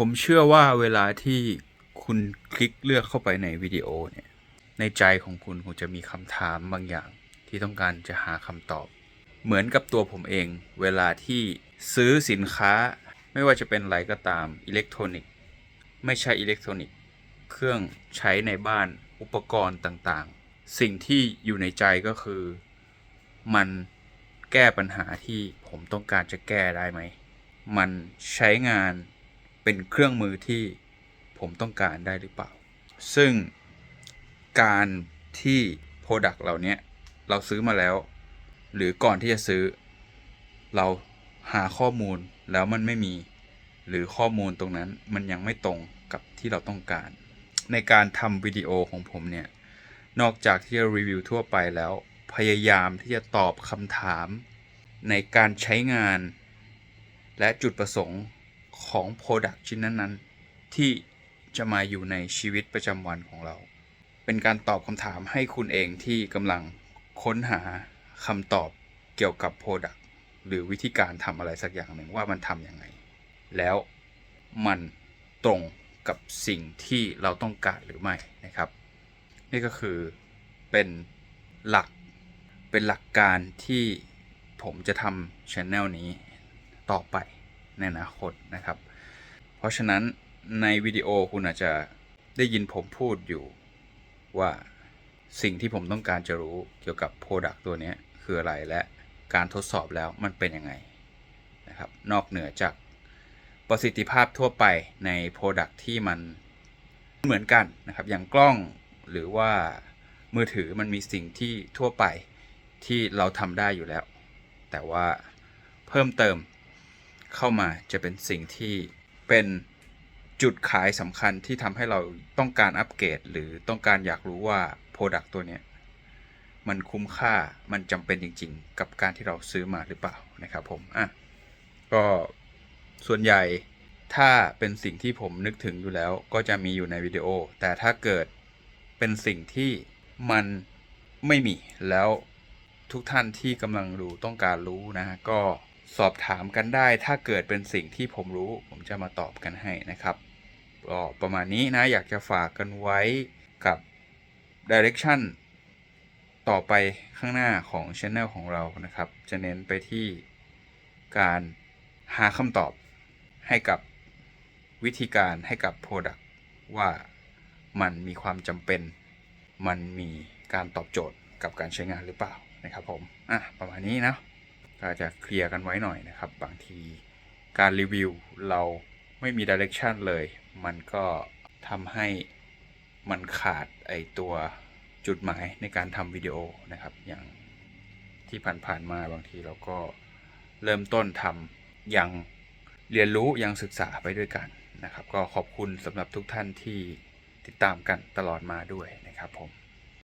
ผมเชื่อว่าเวลาที่คุณคลิกเลือกเข้าไปในวิดีโอเนี่ย ในใจของคุณคงจะมีคำถามบางอย่างที่ต้องการจะหาคำตอบ เหมือนกับตัวผมเอง เวลาที่ซื้อสินค้า ไม่ว่าจะเป็นอะไรก็ตามอิเล็กทรอนิกส์ไม่ใช่อิเล็กทรอนิกส์เครื่องใช้ในบ้านอุปกรณ์ต่างๆ สิ่งที่อยู่ในใจก็คือ มันแก้ปัญหาที่ผมต้องการจะแก้ได้ไหม มันใช้งาน เป็นเครื่องมือที่ผมต้องการได้หรือเปล่า ซึ่งการที่ Product เหล่านี้เราซื้อมาแล้ว หรือก่อนที่จะซื้อ เราหาข้อมูลแล้วมันไม่มี หรือข้อมูลตรงนั้นมันยังไม่ตรงกับที่เราต้องการ ในการทำวิดีโอของผมเนี่ย นอกจากที่จะรีวิวทั่วไปแล้ว พยายามที่จะตอบคำถาม ในการใช้งาน และจุดประสงค์ ของ Product ชิ้นนั้นๆ ที่จะมาอยู่ในชีวิตประจำวันของเรา เป็นการตอบคำถามให้คุณเองที่กำลังค้นหาคำตอบเกี่ยวกับ Product หรือวิธีการทำอะไรสักอย่างหนึ่งว่ามันทำยังไง แล้วมันตรงกับสิ่งที่เราต้องการหรือไม่นะครับ นี่ก็คือเป็นหลักเป็นหลักการที่ผมจะทำช anel นี้ต่อไป ในอนาคตนะครับ เพราะฉะนั้นในวิดีโอคุณอาจจะได้ยินผมพูดอยู่ว่าสิ่งที่ผมต้องการจะรู้เกี่ยวกับ Product ตัวนี้คืออะไรและการทดสอบแล้วมันเป็นยังไงนะครับ นอกเหนือจากประสิทธิภาพทั่วไปใน Product ที่มันเหมือนกันนะครับ อย่างกล้องหรือว่ามือถือมันมีสิ่งที่ทั่วไปที่เราทำได้อยู่แล้ว แต่ว่าเพิ่มเติม เข้ามาจะเป็นสิ่งที่เป็นจุดขายสำคัญที่ทำให้เราต้องการอัปเกรด หรือต้องการอยากรู้ว่า Product ตัวเนี้ยมันคุ้มค่ามันจำเป็นจริง ๆ กับการที่เราซื้อมาหรือเปล่านะครับผมอะก็ส่วนใหญ่ถ้าเป็นสิ่งที่ผมนึกถึงอยู่แล้วก็จะมีอยู่ในวิดีโอ แต่ถ้าเกิดเป็นสิ่งที่มันไม่มีแล้วทุกท่านที่กำลังดูต้องการรู้นะก็ สอบถามกันได้ ถ้าเกิดเป็นสิ่งที่ผมรู้ ผมจะมาตอบกันให้นะครับก็ประมาณนี้นะ อยากจะฝากกันไว้กับ Direction ต่อไปข้างหน้าของ Channel ของเรานะครับ จะเน้นไปที่การหาคำตอบให้กับวิธีการให้กับ Product ว่ามันมีความจำเป็น มันมีการตอบโจทย์กับการใช้งานหรือเปล่านะครับผม อะ ประมาณนี้นะ ก็จะเคลียร์กันไว้หน่อยนะครับ บางทีการรีวิวเราไม่มีดิเรกชันเลย มันก็ทำให้มันขาดไอตัวจุดหมายในการทำวิดีโอนะครับ อย่างที่ผ่านๆมาบางทีเราก็เริ่มต้นทำยังเรียนรู้ยังศึกษาไปด้วยกันนะครับ ก็ขอบคุณสำหรับทุกท่านที่ติดตามกันตลอดมาด้วยนะครับผม